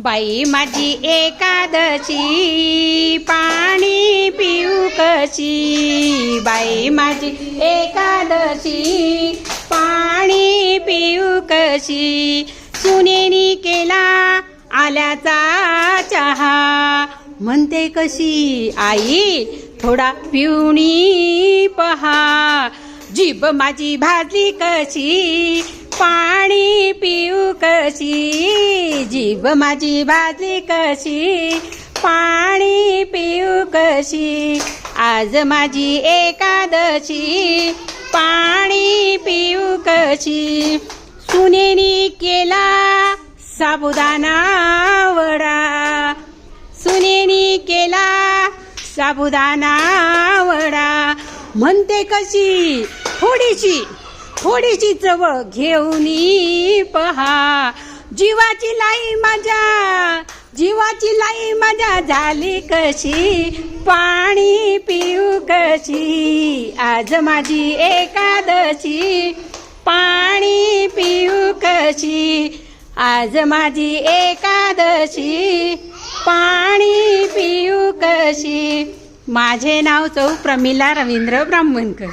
बाई माझी एकादशी पाणी पिऊ कशी? बाई माझी एकादशी पाणी पिऊ कशी? सुनेनी केला आल्याचा चहा. म्हणते कशी आई थोडा पिवणी पहा. जीभ माझी भाजली कशी? पाणी कशी जीभ माझी भाजली कशी पाणी पिऊ कशी आज माझी एकादशी पाणी पिऊ कशी सुनेनी केला साबुदाना वडा सुनेनी केला साबुदाना वडा म्हणते कशी थोडीशी थोडीशी चवळ घेऊन पहा. जीवाची लाई माझ्या जीवाची लाई माझ्या झाली कशी? पाणी पिऊ कशी? आज माझी एकादशी. पाणी पिऊ कशी? आज माझी एकादशी. पाणी पिऊ कशी? माझे नाव चौ प्रमिला रवींद्र ब्राह्मणकर.